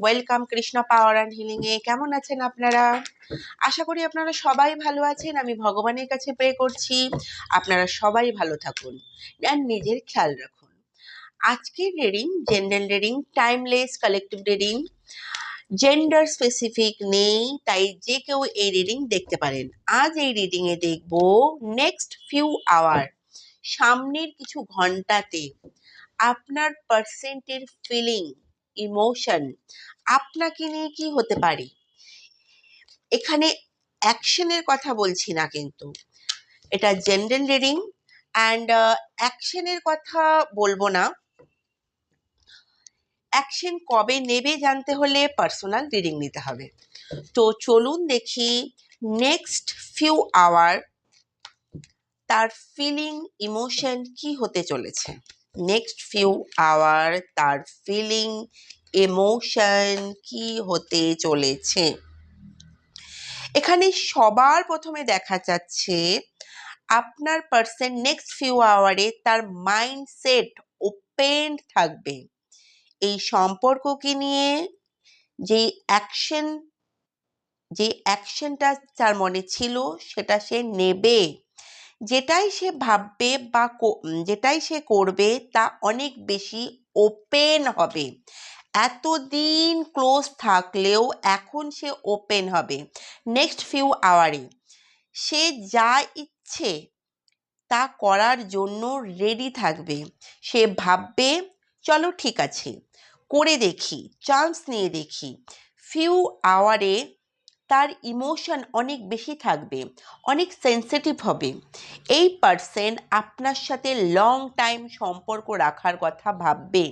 Welcome Krishna power and healing এ। কেমন আছেন আপনারা? আশা করি আপনারা সবাই ভালো আছেন। আমি ভগবানের কাছে প্রে করছি। আপনারা সবাই ভালো থাকুন আর নিজের খেয়াল রাখুন। আজকের reading general reading timeless collective reading gender specific নেই, তাই যে কেউ এই রিডিং দেখতে পারেন। আজ এই রিডিংয়ে দেখব নেক্সট ফিউ আওয়ার সামনের কিছু ঘন্টাতে আপনার পার্সেন্টের ফিলিং ইমোশন আপনাকে নিয়ে কি হতে পারে? এখানে অ্যাকশনের কথা বলছি না কিন্তু। এটা জেনারেল রিডিং অ্যান্ড অ্যাকশনের কথা বলব না। অ্যাকশন কবে নেবে জানতে হলে পার্সোনাল রিডিং নিতে হবে। তো চলুন দেখি নেক্সট ফিউ আওয়ার তার ফিলিং ইমোশন কি হতে চলেছে। নেক্সট ফিউ আওয়ার তার ফিলিং ইমোশন কি হতে চলেছে। এখানে সবার প্রথমে দেখা যাচ্ছে, আপনার পার্সন নেক্সট ফিউ আওয়ারে তার মাইন্ডসেট ওপেন থাকবে। এই সম্পর্ককে নিয়ে যে অ্যাকশন যে অ্যাকশনটা তার মনে ছিল সেটা সে নেবে। যেটাই সে ভাববে বা যেটাই সে করবে তা অনেক বেশি ওপেন হবে। এতদিন ক্লোজ থাকলেও এখন সে ওপেন হবে। নেক্সট ফিউ আওয়ারে সে যা ইচ্ছে তা করার জন্য রেডি থাকবে। সে ভাববে, চলো ঠিক আছে, করে দেখি চান্স নিয়ে দেখি। ফিউ আওয়ারে তার ইমোশন অনেক বেশি থাকবে, অনেক সেন্সিটিভ হবে। এই পার্সন আপনার সাথে লং টাইম সম্পর্ক রাখার কথা ভাববে।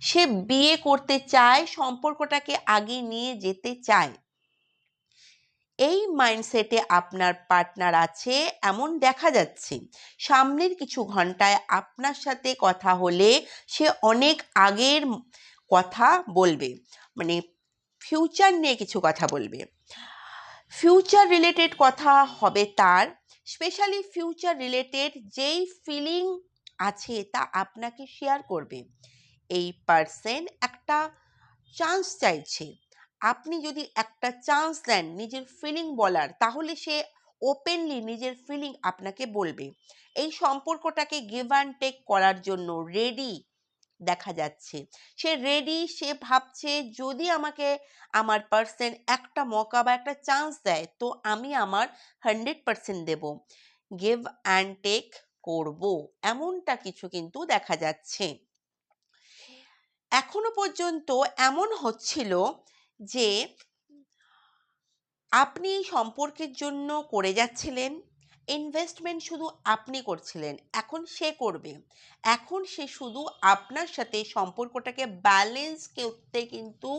সে বিয়ে করতে চায়, সম্পর্কটাকে আগে নিয়ে যেতে চায়। এই মাইন্ডসেটে আপনার পার্টনার আছে, এমন দেখা যাচ্ছে। সামনের কিছু ঘন্টায় আপনার সাথে কথা হলে সে অনেক আগের কথা বলবে মানে ফিউচার নিয়ে কিছু কথা বলবে। ফিউচার রিলেটেড কথা হবে তার স্পেশালি ফিউচার রিলেটেড যেই ফিলিং আছে তা আপনাকে শেয়ার করবে। এই পার্সন একটা চান্স চাইছে। আপনি যদি একটা চান্স দেন নিজের ফিলিং বলার, তাহলে সে ওপেনলি নিজের ফিলিং আপনাকে বলবে। এই সম্পর্কটাকে গিভ অ্যান্ড টেক করার জন্য রেডি দেখা যাচ্ছে। সে রেডি সে ভাবছে যদি আমাকে আমার পার্সেন্ট একটা মকা বা একটা চান্স দেয়, তো আমি আমার হান্ড্রেড পার্সেন্ট দেবো। গিভ অ্যান্ড টেক করব। এমনটা কিছু কিন্তু দেখা যাচ্ছে। এখনও পর্যন্ত এমন হচ্ছিল যে, আপনি সম্পর্কের জন্য করে যাচ্ছিলেন। ইনভেস্টমেন্ট শুধু আপনি করছিলেন, এখন সে করবে। এখন সে শুধু আপনার সাথে সম্পর্কটাকে ব্যালেন্স করতে কিন্তু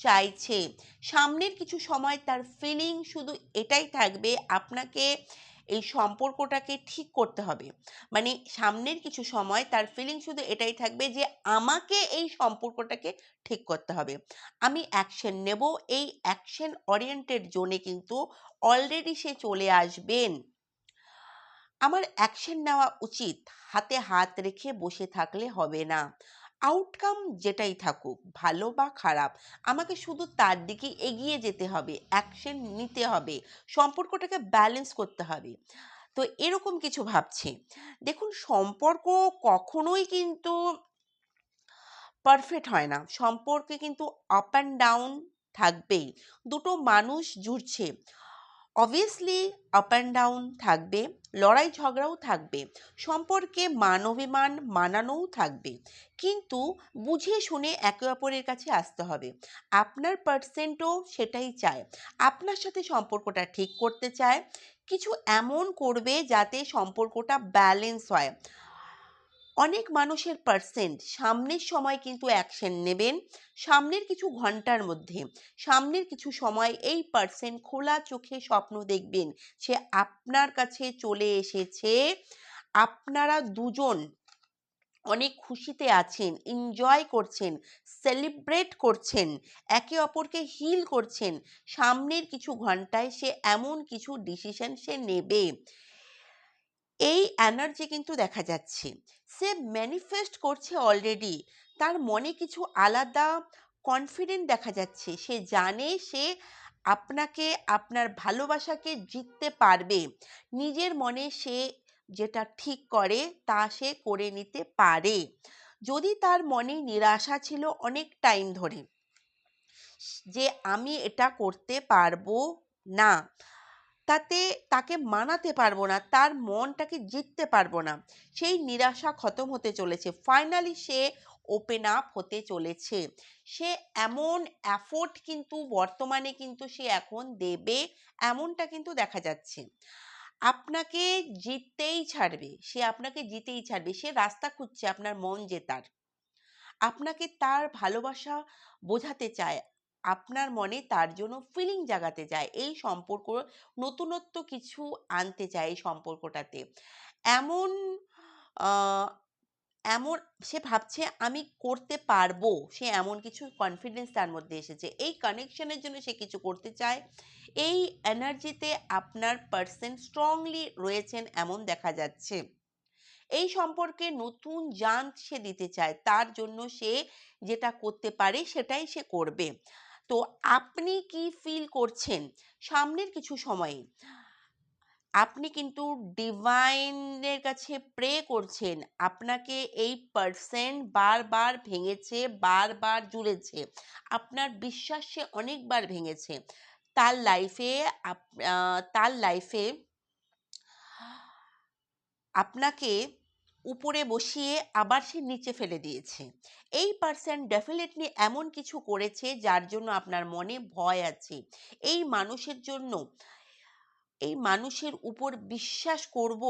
চাইছে। সামনের কিছু সময় তার ফিলিং শুধু এটাই থাকবে, আপনাকে এই সম্পর্কটাকে ঠিক করতে হবে। মানে সামনের কিছু সময় তার ফিলিং শুধু এটাই থাকবে যে আমাকে এই সম্পর্কটাকে ঠিক করতে হবে। আমি অ্যাকশন নেব, এই অ্যাকশন ওরিয়েন্টেড জোনে কিন্তু অলরেডি সে চলে আসবেন। আমার অ্যাকশন নেওয়া উচিত। হাতে হাত রেখে বসে থাকলে হবে না। আউটকাম যেটাই থাকুক, ভালো বা খারাপ, আমাকে শুধু তার দিকে এগিয়ে যেতে হবে, অ্যাকশন নিতে হবে, সম্পর্কটাকে ব্যালেন্স করতে হবে। তো এরকম কিছু ভাবছি। দেখুন, সম্পর্ক কখনোই কিন্তু পারফেক্ট হয় না। সম্পর্কে কিন্তু আপ অ্যান্ড ডাউন থাকবেই। দুটো মানুষ জুড়ছে। অবভিয়াসলি আপ অ্যান্ড ডাউন থাকবে, লড়াই ঝগড়াও থাকবে, সম্পর্কে মান অভিমান মানানোও থাকবে। কিন্তু বুঝে শুনে একে অপরের কাছে আসতে হবে। আপনার পার্সেন্টও সেটাই চায়। আপনার সাথে সম্পর্কটা ঠিক করতে চায়। কিছু এমন করবে যাতে সম্পর্কটা ব্যালেন্স হয়। অনেক মানুষের পার্সেন্ট সামনের সময় কিন্তু অ্যাকশন নেবেন, সামনের কিছু ঘণ্টার মধ্যে। সামনের কিছু সময় এই পার্সেন্ট খোলা চোখে স্বপ্ন দেখবেন সে আপনার কাছে চলে এসেছে, আপনারা দুজন অনেক খুশিতে আছেন এনজয় করছেন সেলিব্রেট করছেন, একে অপরকে হিল করছেন। সামনের কিছু ঘন্টায় সে এমন কিছু ডিসিশন সে নেবে। এই এনার্জি কিন্তু দেখা যাচ্ছে। সে ম্যানিফেস্ট করছে অলরেডি তার মনে কিছু আলাদা কনফিডেন্ট দেখা যাচ্ছে। সে জানে সে আপনাকে, আপনার ভালোবাসাকে জিততে পারবে। নিজের মনে সে যেটা ঠিক করে, তা সে করে নিতে পারে। যদি তার মনে নিরাশা ছিল অনেক টাইম ধরে যে আমি এটা করতে পারব না তাতে, তাকে মানাতে পারব না, তার মনটাকে জিততে পারব না। সেই নিরাশা খতম হতে চলেছে। ফাইনালি সে ওপেন আপ হতে চলেছে। সে এমন অ্যাফোর্ট কিন্তু, বর্তমানে কিন্তু সে এখন দেবে, এমনটা কিন্তু দেখা যাচ্ছে। আপনাকে জিততেই ছাড়বে, সে আপনাকে জিতেই ছাড়বে, সে রাস্তা খুঁজছে আপনার মন জেতার। আপনাকে তার ভালোবাসা বোঝাতে চায়। আপনার মনে তার জন্য ফিলিং জাগাতে চায়। এই সম্পর্ক নতুনত্ব কিছু আনতে চায় এই সম্পর্কটাতে। এমন এমন, সে ভাবছে আমি করতে পারব। সে এমন কিছু কনফিডেন্স তার মধ্যে এসেছে। এই কানেকশনের জন্য সে কিছু করতে চায়। এই এনার্জিতে আপনার পার্সন স্ট্রংলি রয়েছেন এমন দেখা যাচ্ছে। এই সম্পর্কে নতুন জান সে দিতে চায়। তার জন্য সে যেটা করতে পারে সেটাই সে করবে। তো আপনি কি ফিল করছেন সামনের কিছু সময়ে? আপনি কিন্তু ডিভাইনের কাছে প্রে করছেন, আপনাকে এই পার্সেন্ট বারবার ভেঙেছে, বারবার জুড়েছে আপনার বিশ্বাস সে অনেকবার ভেঙেছে, তার লাইফে তার লাইফে আপনাকে উপরে বসিয়ে আবার সে নিচে ফেলে দিয়েছে। এই পার্সন ডেফিনেটলি এমন কিছু করেছে যার জন্য আপনার মনে ভয় আছে। এই মানুষের জন্য, এই মানুষের উপর বিশ্বাস করব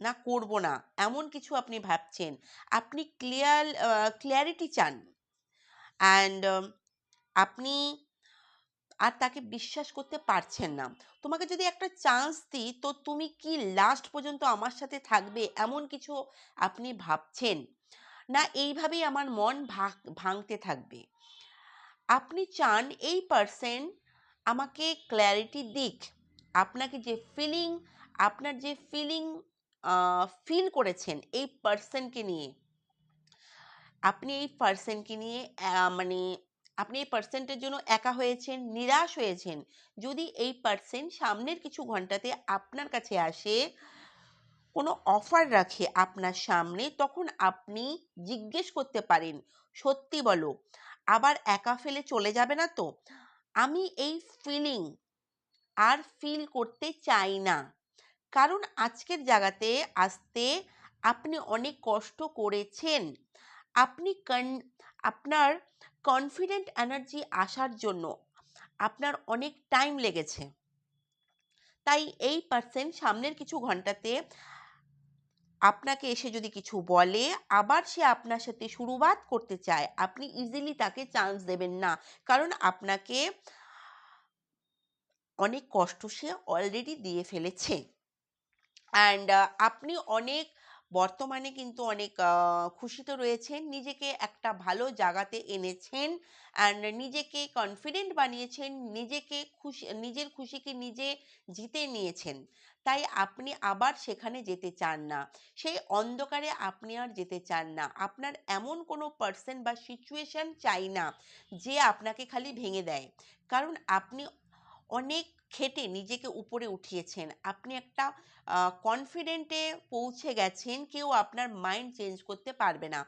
না করব না, এমন কিছু আপনি ভাবছেন। আপনি ক্লিয়ার ক্লিয়ারিটি চান। অ্যান্ড আপনি আর তাকে বিশ্বাস করতে পারছেন না। তোমাকে যদি একটা চান্স দিই, তো তুমি কি লাস্ট পর্যন্ত আমার সাথে থাকবে? এমন কিছু আপনি ভাবছেন? না, এইভাবেই আমার মন ভাঙতে থাকবে। আপনি চান এই পার্সন আমাকে ক্ল্যারিটি দিক। আপনাকে যে ফিলিং আপনার যে ফিলিং ফিল করেছেন এই পার্সনকে নিয়ে। আপনি এই পার্সনকে নিয়ে মানে আপনি এই পার্সেন্টের জন্য একা হয়েছেন, নিরাশ হয়েছেন, যদি এই পার্সেন সামনের কিছু ঘন্টাতে আপনার কাছে আসে, কোনো অফার রাখে আপনার সামনে, তখন আপনি জিজ্ঞেস করতে পারেন, সত্যি বলো, আবার একা ফেলে চলে যাবে না তো? আমি এই ফিলিং আর ফিল করতে চাই না। কারণ আজকের জায়গাতে আসতে আপনি অনেক কষ্ট করেছেন। আপনি আপনার কনফিডেন্ট এনার্জি আসার জন্য আপনার অনেক টাইম লেগেছে। তাই এই পার্সেন্ট সামনের কিছু ঘন্টাতে আপনাকে এসে যদি কিছু বলে, আবার সে আপনার সাথে শুরুবাত করতে চায়, আপনি ইজিলি তাকে চান্স দেবেন না। কারণ আপনাকে অনেক কষ্ট সে অলরেডি দিয়ে ফেলেছে। অ্যান্ড আপনি অনেক বর্তমানে কিন্তু অনেক খুশিতে রয়েছেন। নিজেকে একটা ভালো জায়গাতে এনেছেন অ্যান্ড নিজেকে কনফিডেন্ট বানিয়েছেন, নিজেকে খুশি, নিজের খুশিকে নিজে জিতে নিয়েছেন। তাই আপনি আবার সেখানে যেতে চান না। সেই অন্ধকারে আপনি আর যেতে চান না। আপনার এমন কোনো পার্সন বা সিচুয়েশন চাই না, যে আপনাকে খালি ভেঙে দেয়। কারণ আপনি অনেক খেটে নিজেকে উপরে উঠিয়েছেন। আপনি একটা কনফিডেন্টে পৌঁছে গেছেন, কেউ আপনার মাইন্ড চেঞ্জ করতে পারবে না।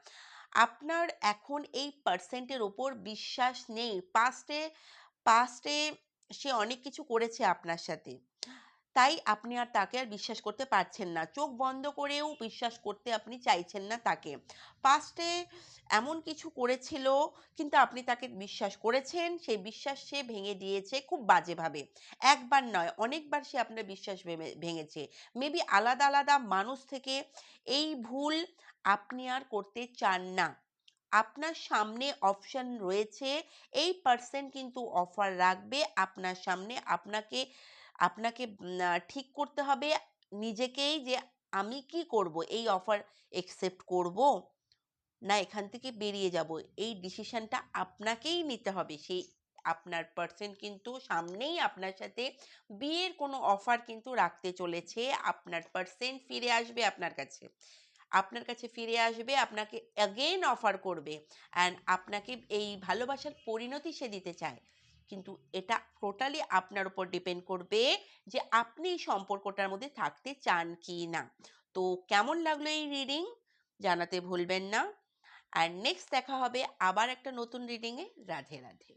আপনার এখন এই পার্সেন্টের ওপর বিশ্বাস নেই। পাস্টে পাস্টে সে অনেক কিছু করেছে আপনার সাথে। তাই আপনি আর তাকে আর বিশ্বাস করতে পারছেন না। চোখ বন্ধ করেও বিশ্বাস করতে আপনি চাইছেন না তাকে। পাস্টে এমন কিছু করেছিল, কিন্তু আপনি তাকে বিশ্বাস করেছেন, সেই বিশ্বাস সে ভেঙে দিয়েছে খুব বাজেভাবে। একবার নয়, অনেকবার সে আপনার বিশ্বাস ভেঙে- ভেঙেছে। মেবি আলাদা আলাদা মানুষ থেকে এই ভুল আপনি আর করতে চান না। আপনার সামনে অপশন রয়েছে, এই পার্সন কিন্তু অফার রাখবে, আপনার সামনে আপনাকে আপনাকে ঠিক করতে হবে নিজেকেই যে আমি কি করব, এই অফার একসেপ্ট করব না এখান থেকে বেরিয়ে যাব। এই ডিসিশনটা আপনাকেই নিতে হবে। সেই আপনার পার্সন কিন্তু সামনেই আপনার সাথে বিয়ের কোনো অফার কিন্তু রাখতে চলেছে। আপনার পার্সেন্ট ফিরে আসবে আপনার কাছে। আপনার কাছে ফিরে আসবে, আপনাকে অ্যাগেন অফার করবে। অ্যান্ড আপনাকে এই ভালোবাসার পরিণতি সে দিতে চায়। কিন্তু এটা টোটালি আপনার উপর ডিপেন্ড করবে যে আপনি এই সম্পর্কটার মধ্যে থাকতে চান কি না। তো কেমন লাগল এই রিডিং জানাতে ভুলবেন না। আর নেক্সট দেখা হবে আবার একটা নতুন রিডিংয়ে রাধে রাধে।